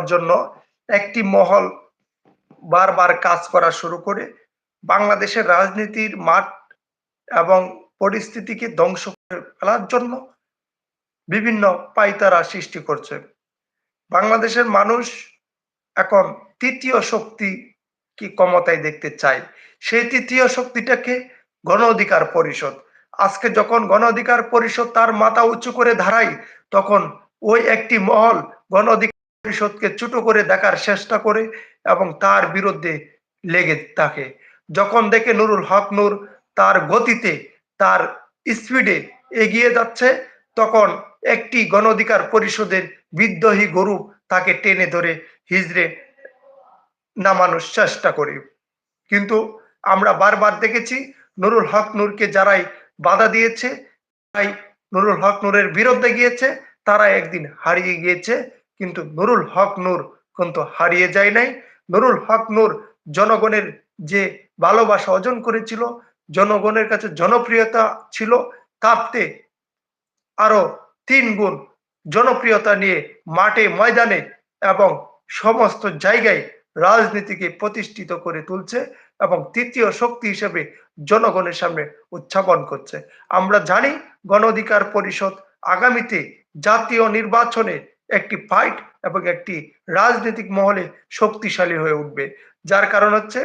দেওয়ার জন্য একটি মহল বারবার কাজ করা শুরু করে বাংলাদেশের রাজনীতির মাঠ এবং পরিস্থিতিকে ধ্বংস করে ফেলার জন্য বিভিন্ন পাইতারা সৃষ্টি করছে। বাংলাদেশের মানুষ এখন তৃতীয় শক্তি কি ক্ষমতায় দেখতে চায়? সেই তৃতীয় শক্তিটাকে গণ অধিকার পরিষদ। আজকে যখন গণ অধিকার পরিষদ তার মাথা উঁচু করে দাঁড়ায় তখন ওই একটি মহল গণ পরিষদকে ছোট করে দেখার চেষ্টা করে এবং তার বিরুদ্ধে লেগে থাকে। যখন দেখে নুরুল হক নূর তার গতিতে, তার স্পিডে এগিয়ে যাচ্ছে, তখন একটি গণ অধিকার পরিষদের বিদ্রোহী গরু তাকে টেনে ধরে হিজড়ে নামানোর চেষ্টা করে। কিন্তু আমরা বারবার দেখেছি নুরুল হক নূরকে যারাই বাধা দিয়েছে তাই নুরুল হক নূরের বিরুদ্ধে গিয়েছে, তারা একদিন হারিয়ে গিয়েছে। কিন্তু নুরুল হক নূর কিন্তু হারিয়ে যায় নাই। নুরুল হক নূর জনগণের যে ভালোবাসা অর্জন করেছিল, জনগণের কাছে জনপ্রিয়তা ছিল, তাতে আরও তিন গুণ জনপ্রিয়তা নিয়ে মাঠে, ময়দানে এবং সমস্ত জায়গায় রাজনীতিকে প্রতিষ্ঠিত করে তুলছে এবং তৃতীয় শক্তি হিসেবে জনগণের সামনে উত্থাপন করছে। আমরা জানি গণ অধিকার পরিষদ আগামীতে জাতীয় নির্বাচনে একটি ফাইট এবং একটি রাজনৈতিক মহলে শক্তিশালী হয়ে উঠবে। যার কারণ হচ্ছে,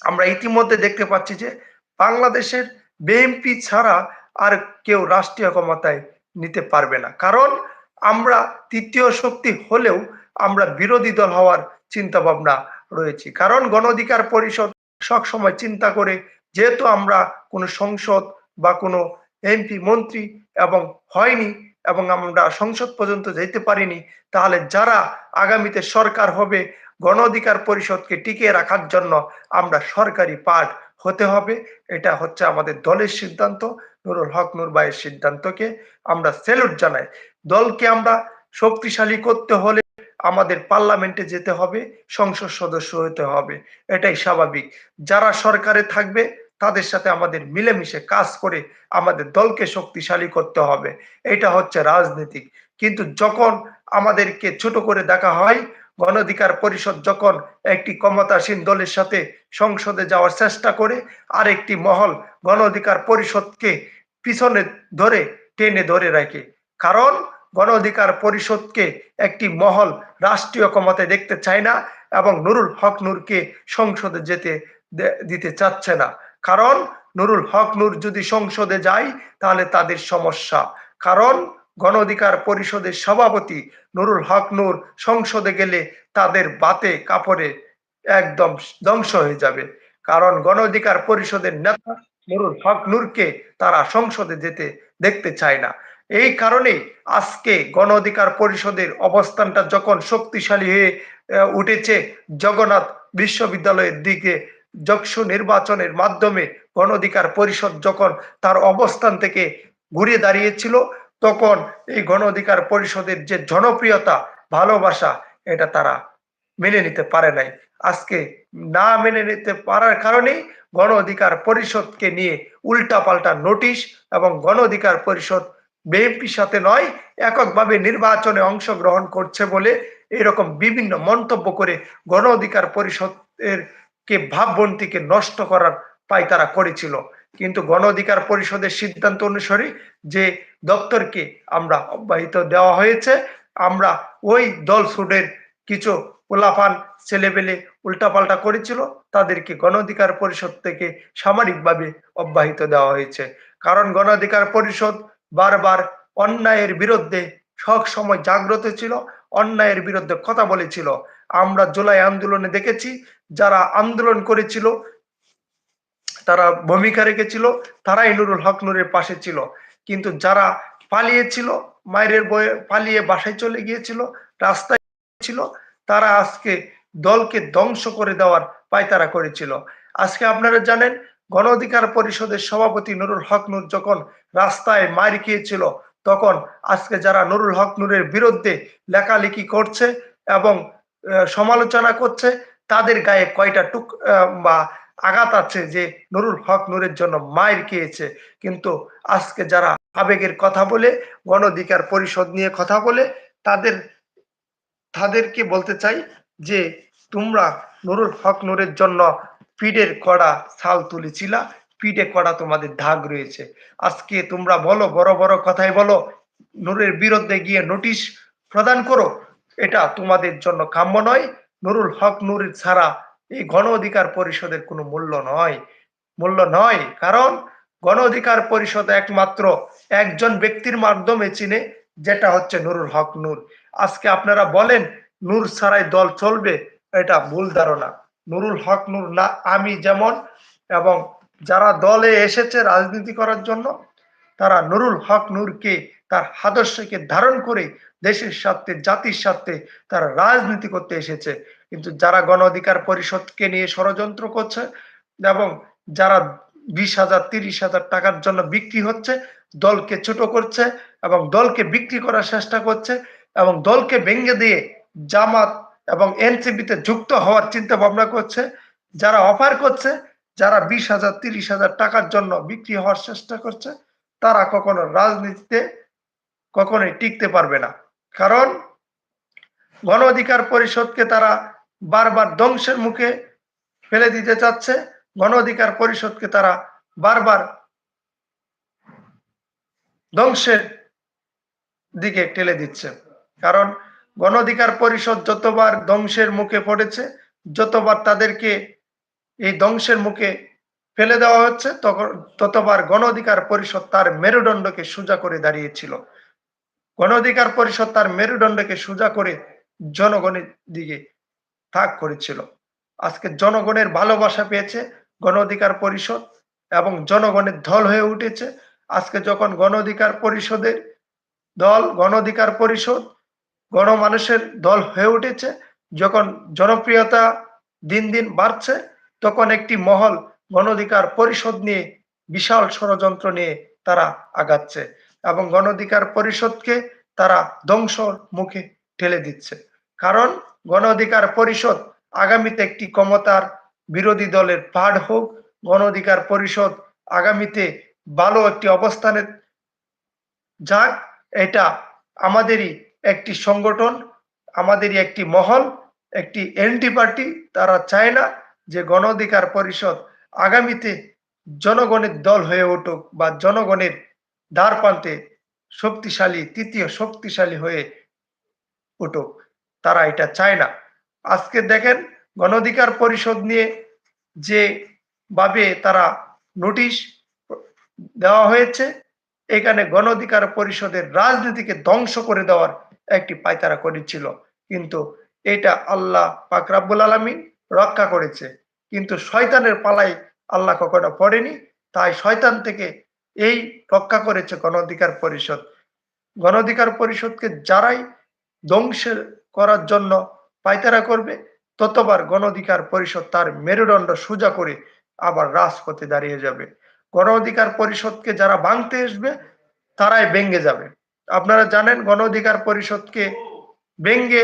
আমরা ইতিমধ্যে দেখতে পাচ্ছি যে, বাংলাদেশের বিএনপি ছাড়া আর কেউ রাষ্ট্রীয় ক্ষমতায় নিতে পারবে না। কারণ, আমরা তৃতীয় শক্তি হলেও আমরা বিরোধী দল হওয়ার চিন্তা ভাবনা রয়েছে। কারণ গণ অধিকার পরিষদ সবসময় চিন্তা করে, যেহেতু আমরা কোনো সংসদ বা কোনো এমপি মন্ত্রী এবং হয়নি এবং আমরা সংসদ পর্যন্ত যেতে পারিনি, তাহলে যারা আগামীতে সরকার হবে, গণ অধিকার পরিষদকে টিকিয়ে রাখার জন্য আমরা সরকারি পাঠ হতে হবে। এটা হচ্ছে আমাদের দলের সিদ্ধান্ত, নুরুল হক নুর ভাইয়ের সিদ্ধান্তকে আমরা সেলুট জানাই। দলকে আমরা শক্তিশালী করতে হলে আমাদের পার্লামেন্টে যেতে হবে, সংসদ সদস্য হতে হবে, এটাই স্বাভাবিক। যারা সরকারে থাকবে তাদের সাথে আমাদের মিলেমিশে কাজ করে আমাদের দলকে শক্তিশালী করতে হবে। এটা হচ্ছে রাজনীতিক। কিন্তু যখন আমাদেরকে ছোট করে দেখা হয় গণ অধিকার পরিষদ যখন একটি ক্ষমতাসীন দলের সাথে সংসদে যাওয়ার চেষ্টা করে আর একটি মহল গণ অধিকার পরিষদকে পিছনে ধরে, টেনে ধরে রাখে। কারণ গণ অধিকার পরিষদকে একটি মহল রাষ্ট্রীয় ক্ষমতায় দেখতে চায় না এবং নুরুল হক নূরকে সংসদে যেতে দিতে চাচ্ছে না। কারণ নুরুল হক নূর যদি সংসদে যায়, তাহলে তাদের সমস্যা। কারণ গণ অধিকার পরিষদের সভাপতি নুরুল হক নূর সংসদে গেলে তাদের বাতে, কাপড়ে একদম ধ্বংস হয়ে যাবে। কারণ গণ অধিকার পরিষদের নেতা নুরুল হক নূরকে তারা সংসদে যেতে দেখতে চায় না। এই কারণে আজকে গণ অধিকার পরিষদের অবস্থানটা যখন শক্তিশালী হয়ে উঠেছে, জগন্নাথ বিশ্ববিদ্যালয়ের দিকে যক্ষু নির্বাচনের মাধ্যমে গণ অধিকার পরিষদ যখন তার অবস্থান থেকে ঘুরে দাঁড়িয়েছিল, তখন এই গণ অধিকার পরিষদের যে জনপ্রিয়তা, ভালোবাসা, এটা তারা মেনে নিতে পারে নাই। আজকে না মেনে নিতে পারার কারণেই গণ অধিকার পরিষদকে নিয়ে উল্টা পাল্টা নোটিশ এবং গণ অধিকার পরিষদ বিএনপির সাথে নয়, এককভাবে নির্বাচনে অংশগ্রহণ করছে বলে এরকম বিভিন্ন মন্তব্য করে গণ অধিকার পরিষদের কে ভাববন্তিকে নষ্ট করার পায় তারা করেছিল। কিন্তু গণ অধিকার পরিষদের সিদ্ধান্ত অনুসারে যে দপ্তরকে আমরা অব্যাহত দেওয়া হয়েছে, আমরা ওই দল সুডের কিছু পোলাফান ছেলেবেলে উল্টাপাল্টা করেছিল, তাদেরকে গণ অধিকার পরিষদ থেকে সামরিকভাবে অব্যাহত দেওয়া হয়েছে। কারণ গণ অধিকার পরিষদ বারবার অন্যায়ের বিরুদ্ধে সব সময় জাগ্রত ছিল অন্যায়ের বিরুদ্ধে কথা বলেছিল। আমরা জুলাই আন্দোলনে দেখেছি, যারা আন্দোলন করেছিল, তারা ভূমিকা রেখেছিল, তারাই নুরুল হক নুরের পাশে ছিল। কিন্তু যারা পালিয়েছিল, মায়ের বয়ে পালিয়ে বাসায় চলে গিয়েছিল, রাস্তায় ছিল, তারা আজকে দলকে ধ্বংস করে দেওয়ার পায়তারা করেছিল। আজকে আপনারা জানেন গণ অধিকার পরিষদের সভাপতি নুরুল হক নূর যখন রাস্তায় মার খেয়েছিল তখন আজকে যারা নুরুল হক নূরের বিরুদ্ধে লেখালেখি করছে এবং সমালোচনা করছে, তাদের গায়ে কয়টা টুক বা আঘাত আছে যে নুরুল হক নূরের জন্য মায়ের খেয়েছে। কিন্তু আজকে যারা আবেগের কথা বলে গণ অধিকার পরিষদ নিয়ে কথা বলে, তাদের, তাদেরকে বলতে চাই যে, তোমরা নুরুল হক নূরের জন্য পিঠের কড়া ছাল তুলেছিলা পিঠে করা তোমাদের দাগ রয়েছে। আজকে তোমরা বলো, বড় বড় কথাই বলো, নূরের বিরুদ্ধে গিয়ে নোটিশ প্রদান করো, এটা তোমাদের জন্য কাম্য নয়। নুরুল হক নূর ছাড়া এই গণ অধিকার পরিষদের কোনো মূল্য নয়। মূল্য নয়, কারণ গণ অধিকার পরিষদ একমাত্র একজন ব্যক্তির মাধ্যমে চিনে, যেটা হচ্ছে নুরুল হক নূর। আজকে আপনারা বলেন, নূর ছাড়াই দল চলবে, এটা ভুল ধারণা। নুরুল হক নূর না, আমি যেমন এবং যারা দলে এসেছে রাজনীতি করার জন্য, তারা নুরুল হক নূরকে, তার আদর্শকে ধারণ করে দেশের স্বার্থে, জাতির স্বার্থে তারা রাজনীতি করতে এসেছে। কিন্তু যারা গণ অধিকার পরিষদকে নিয়ে ষড়যন্ত্র করছে এবং যারা বিশ হাজার, তিরিশ হাজার টাকার জন্য বিক্রি হচ্ছে, দলকে ছোট করছে এবং দলকে বিক্রি করার চেষ্টা করছে এবং দলকে ভেঙে দিয়ে জামাত এবং এনসিপিতে যুক্ত হওয়ার চিন্তা ভাবনা করছে, যারা অফার করছে যারা বিশ হাজার, তিরিশ হাজার টাকার জন্য বিক্রি হওয়ার চেষ্টা করছে, তারা কখনো রাজনীতিতে কখনোই টিকতে পারবে না। কারণ গণ অধিকার পরিষদকে তারা বারবার ধ্বংসের মুখে ফেলে দিতে চাচ্ছে। গণ অধিকার পরিষদকে তারা বারবার ধ্বংসের দিকে ঠেলে দিচ্ছে। কারণ গণ অধিকার পরিষদ যতবার ধ্বংসের মুখে পড়েছে, যতবার তাদেরকে এই ধ্বংসের মুখে ফেলে দেওয়া হচ্ছে ততবার গণ অধিকার পরিষদ তার মেরুদণ্ডকে সোজা করে দাঁড়িয়েছিল। গণ অধিকার পরিষদ তার মেরুদণ্ডকে সোজা করে জনগণের দিকে তাক করেছিল। আজকে জনগণের ভালোবাসা পেয়েছে গণ অধিকার পরিষদ এবং জনগণের দল হয়ে উঠেছে। আজকে যখন গণ অধিকার পরিষদের দল গণ অধিকার পরিষদ, গণমানুষের দল হয়ে উঠেছে, যখন জনপ্রিয়তা দিন দিন বাড়ছে তখন একটি মহল গণ অধিকার পরিষদ নিয়ে বিশাল ষড়যন্ত্র নিয়ে তারা আগাচ্ছে এবং গণ অধিকার পরিষদকে তারা ধ্বংসর মুখে ঠেলে দিচ্ছে। কারণ গণ অধিকার পরিষদ আগামীতে একটি ক্ষমতার বিরোধী দলের পাঠ হোক গণ অধিকার পরিষদ আগামীতে ভালো একটি অবস্থানে যাক, এটা আমাদেরই একটি সংগঠন, আমাদেরই একটি মহল, একটি এনটি পার্টি, তারা চায় না যে গণ অধিকার পরিষদ আগামীতে জনগণের দল হয়ে উঠুক বা জনগণের দ্বার প্রান্তে শক্তিশালী, তৃতীয় শক্তিশালী হয়ে উঠুক, তারা এটা চায় না। আজকে দেখেন গণ অধিকার পরিষদ নিয়ে যে ভাবে তারা নোটিশ দেওয়া হয়েছে, এখানে গণ অধিকার পরিষদের রাজনীতিকে ধ্বংস করে দেওয়ার একটি পায়তারা করেছিল। কিন্তু এটা আল্লাহ পাক রাব্বুল আলমিন রক্ষা করেছে। কিন্তু শয়তানের পালাই আল্লাহ কখনো পড়েনি। তাই শয়তান থেকে এই রক্ষা করেছে গণ অধিকার পরিষদ। গণ অধিকার পরিষদকে যারাই ধ্বংসের করার জন্য পায়তারা করবে, ততবার গণ অধিকার পরিষদ তার মেরুদণ্ড সোজা করে আবার রাজপথে দাঁড়িয়ে যাবে। গণ অধিকার পরিষদকে যারা ভাঙতে আসবে তারাই ভেঙ্গে যাবে। আপনারা জানেন গণ অধিকার পরিষদকে ভেঙ্গে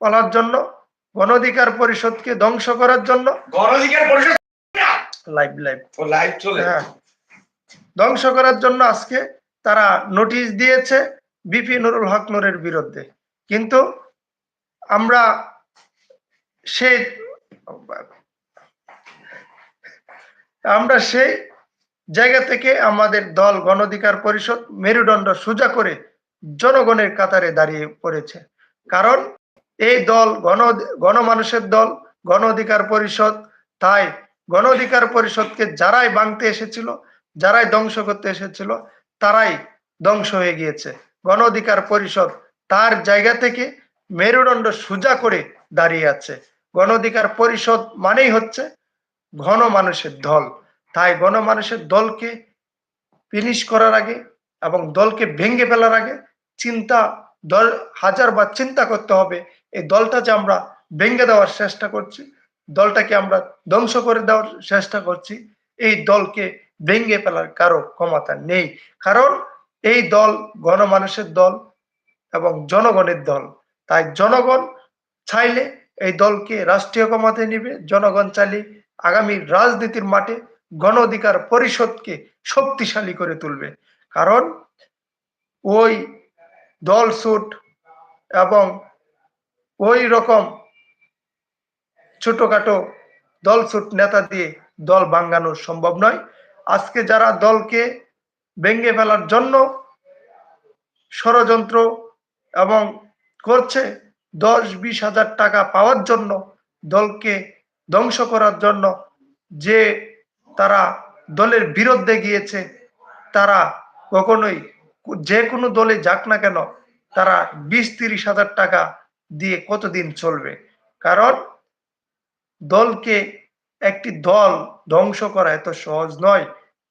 বলার জন্য গণ অধিকার পরিষদকে ধ্বংস করার জন্য? গণঅধিকার পরিষদ লাইভ লাইভ লাইভ চলে। হ্যাঁ। ধ্বংস করার জন্য আজকে তারা নোটিশ দিয়েছে বিপি নুরুল হক নুরের বিরুদ্ধে। কিন্তু আমরা সে আমরা সেই জায়গা থেকে আমাদের দল গণ অধিকার পরিষদ মেরুদণ্ড সোজা করে জনগণের কাতারে দাঁড়িয়ে পড়েছে। কারণ এই দল গণ, গণমানুষের দল গণ অধিকার পরিষদ, তাই গণ অধিকার পরিষদকে যারাই ভাঙতে এসেছিল, যারাই ধ্বংস করতে এসেছিল, তারাই ধ্বংস হয়ে গিয়েছে। গণ অধিকার পরিষদ তার জায়গা থেকে মেরুদণ্ড সোজা করে দাঁড়িয়ে আছে। গণ অধিকার পরিষদ মানেই হচ্ছে ঘন মানুষের দল। তাই গণমানুষের দলকে ফিনিশ করার আগে এবং দলকে ভেঙে ফেলার আগে চিন্তা, দল, হাজার বার চিন্তা করতে হবে এই দলটা যে আমরা ভেঙে দেওয়ার চেষ্টা করছি, দলটাকে আমরা ধ্বংস করে দেওয়ার চেষ্টা করছি, এই দলকে ভেঙে ফেলার কারও ক্ষমতা নেই। কারণ এই দল গণমানুষের দল এবং জনগণের দল। তাই জনগণ চাইলে এই দলকে রাষ্ট্রীয় ক্ষমতায় নিবে, জনগণ চাইলে আগামী রাজনীতির মাঠে গণ অধিকার পরিষদকে শক্তিশালী করে তুলবে। কারণ ওই দল সুট এবং ওই রকম ছোটখাটো দলছুট নেতা দিয়ে দল ভাঙ্গানো সম্ভব নয়। আজকে যারা দলকে ভেঙে ফেলার জন্য ষড়যন্ত্র এবং করছে, দশ বিশ হাজার টাকা পাওয়ার জন্য, দলকে ধ্বংস করার জন্য যে তারা দলের বিরুদ্ধে গিয়েছে, তারা কখনোই যে কোনো দলে যাক না কেন, তারা বিশ তিরিশ হাজার টাকা দিয়ে কতদিন চলবে? কারণ দলকে একটি দল ধ্বংস করা এত সহজ নয়।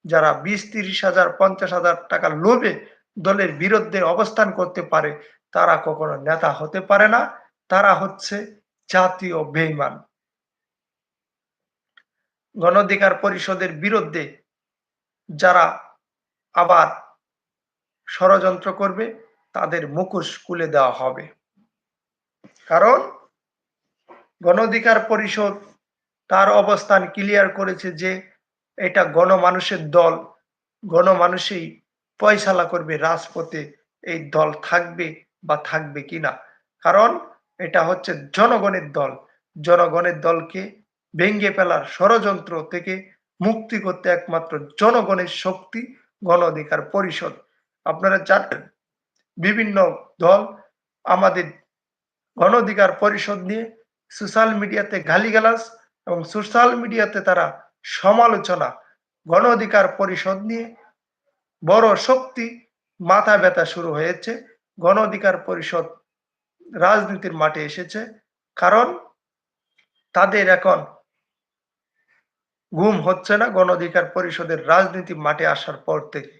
যারা বিশ, তিরিশ হাজার, পঞ্চাশ হাজার টাকা লোভে দলের বিরুদ্ধে অবস্থান করতে পারে, তারা কখনো নেতা হতে পারে না। তারা হচ্ছে জাতীয় বেইমান। গণধিকার পরিষদের বিরুদ্ধে যারা আবার ষড়যন্ত্র করবে, তাদের মুখোশ খুলে দেওয়া হবে। কারণ গণধিকার পরিষদ তার অবস্থান ক্লিয়ার করেছে যে এটা গণমানুষের দল, গণমানুষই পয়সালা করবে রাজপথে এই দল থাকবে বা থাকবে কিনা। কারণ এটা হচ্ছে জনগণের দল, জনগণের দলকে ভেঙ্গে ফেলার ষড়যন্ত্র থেকে মুক্তি করতে একমাত্র জনগণের শক্তি গণ অধিকার পরিষদ। আপনারা জানেন, বিভিন্ন দল আমাদের গণ অধিকার পরিষদ নিয়ে সোশ্যাল মিডিয়াতে গালিগালাজ এবং সোশ্যাল মিডিয়াতে তারা সমালোচনা গণ অধিকার পরিষদ নিয়ে বড় শক্তি মাথা ব্যথা শুরু হয়েছে। গণ অধিকার পরিষদ রাজনীতির মাঠে এসেছে কারণ তাদের এখন ঘুম হচ্ছে না গণ অধিকার পরিষদের রাজনীতি মাঠে আসার পর থেকে।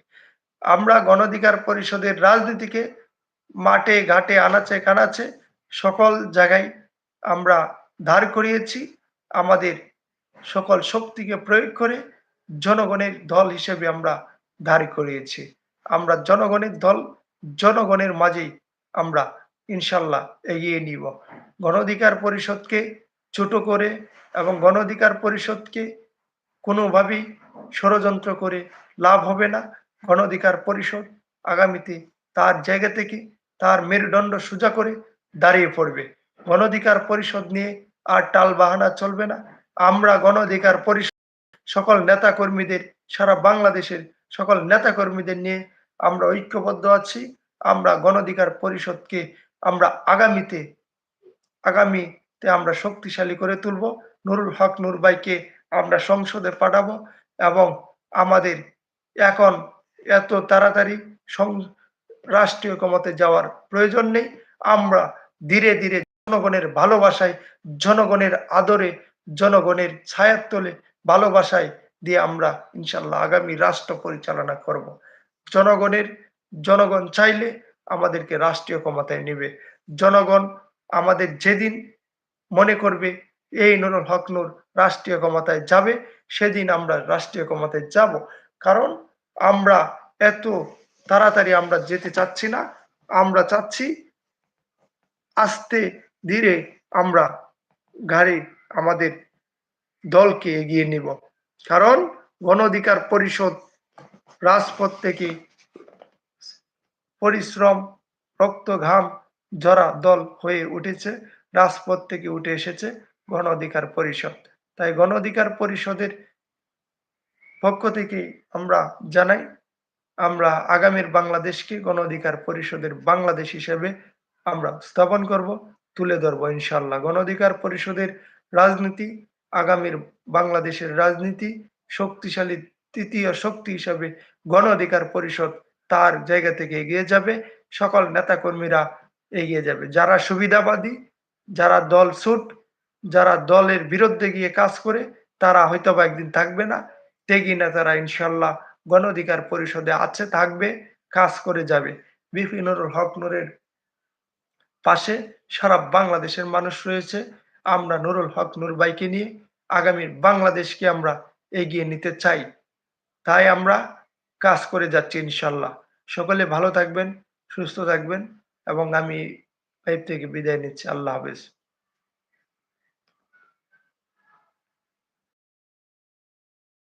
আমরা গণ অধিকার পরিষদের রাজনীতিকে মাঠে, ঘাটে আনাচে কানাচে সকল জায়গায় আমরা ধার করিয়েছি। আমাদের সকল শক্তিকে প্রয়োগ করে জনগণের দল হিসেবে আমরা ধার করিয়েছি। আমরা জনগণের দল, জনগণের মাঝেই আমরা ইনশাল্লাহ এগিয়ে নিব। গণ অধিকার পরিষদকে ছোট করে এবং গণ অধিকার পরিষদকে কোনোভাবেই ষড়যন্ত্র করে লাভ হবে না। গণধিকার পরিষদ আগামীতে তার জায়গা থেকে তার মেরুদণ্ড সোজা করে দাঁড়িয়ে পড়বে। গণ অধিকার পরিষদ নিয়ে আর টাল বাহানা চলবে না। আমরা গণ অধিকার পরিষদ, সকল নেতা কর্মীদের সারা বাংলাদেশের সকল নেতা কর্মীদের নিয়ে আমরা ঐক্যবদ্ধ আছি। আমরা গণ অধিকার পরিষদকে আমরা আগামীতে আগামীতে আমরা শক্তিশালী করে তুলব। নুরুল হক নুর ভাইকে আমরা সংসদে পাঠাবো এবং আমাদের এখন এত তাড়াতাড়ি রাষ্ট্রীয় ক্ষমতায় যাওয়ার প্রয়োজন নেই। আমরা ধীরে ধীরে জনগণের ভালোবাসায়, জনগণের আদরে, জনগণের ছায়ার তোলে ভালোবাসায় দিয়ে আমরা ইনশাল্লাহ আগামী রাষ্ট্র পরিচালনা করব। জনগণের, জনগণ চাইলে আমাদেরকে রাষ্ট্রীয় ক্ষমতায় নেবে। জনগণ আমাদের যেদিন মনে করবে, এই নুরুল হক নূর রাষ্ট্রীয় ক্ষমতায় যাবে, সেদিন আমরা রাষ্ট্রীয় ক্ষমতায় যাব। কারণ আমরা এত তাড়াতাড়ি আমরা যেতে চাচ্ছি না। আমরা চাচ্ছি আস্তে ধীরে আমরা গাড়ি আমাদের দলকে এগিয়ে নিব। কারণ গণ অধিকার পরিষদ রাজপথ থেকে পরিশ্রম রক্ত ঘাম জরা দল হয়ে উঠেছে, রাজপথ থেকে উঠে এসেছে গণ অধিকার পরিষদ। তাই গণ অধিকার পরিষদের পক্ষ থেকে আমরা জানাই, আমরা আগামীর বাংলাদেশকে গণ অধিকার পরিষদের বাংলাদেশ হিসেবে আমরা স্থাপন করব, তুলে ধরবো ইনশাল্লাহ গণ অধিকার পরিষদের রাজনীতি, আগামীর বাংলাদেশের রাজনীতি, শক্তিশালী তৃতীয় শক্তি হিসাবে গণ অধিকার পরিষদ তার জায়গা থেকে এগিয়ে যাবে, সকল নেতাকর্মীরা এগিয়ে যাবে। যারা সুবিধাবাদী, যারা দল সুট, যারা দলের বিরুদ্ধে গিয়ে কাজ করে, তারা হয়তো বা একদিন থাকবে না। টেগি নেতারা ইনশাল্লাহ গণ অধিকার পরিষদে আছে, থাকবে, কাজ করে যাবে। বিপিনুরুল হক নুরের পাশে সারা বাংলাদেশের মানুষ রয়েছে। আমরা নুরুল হক নুর ভাইকে নিয়ে আগামীর বাংলাদেশকে আমরা এগিয়ে নিতে চাই। তাই আমরা কাজ করে যাচ্ছি ইনশাল্লাহ। সকলে ভালো থাকবেন, সুস্থ থাকবেন এবং আমি লাইভ থেকে বিদায় নিচ্ছি। আল্লাহ হাফেজ।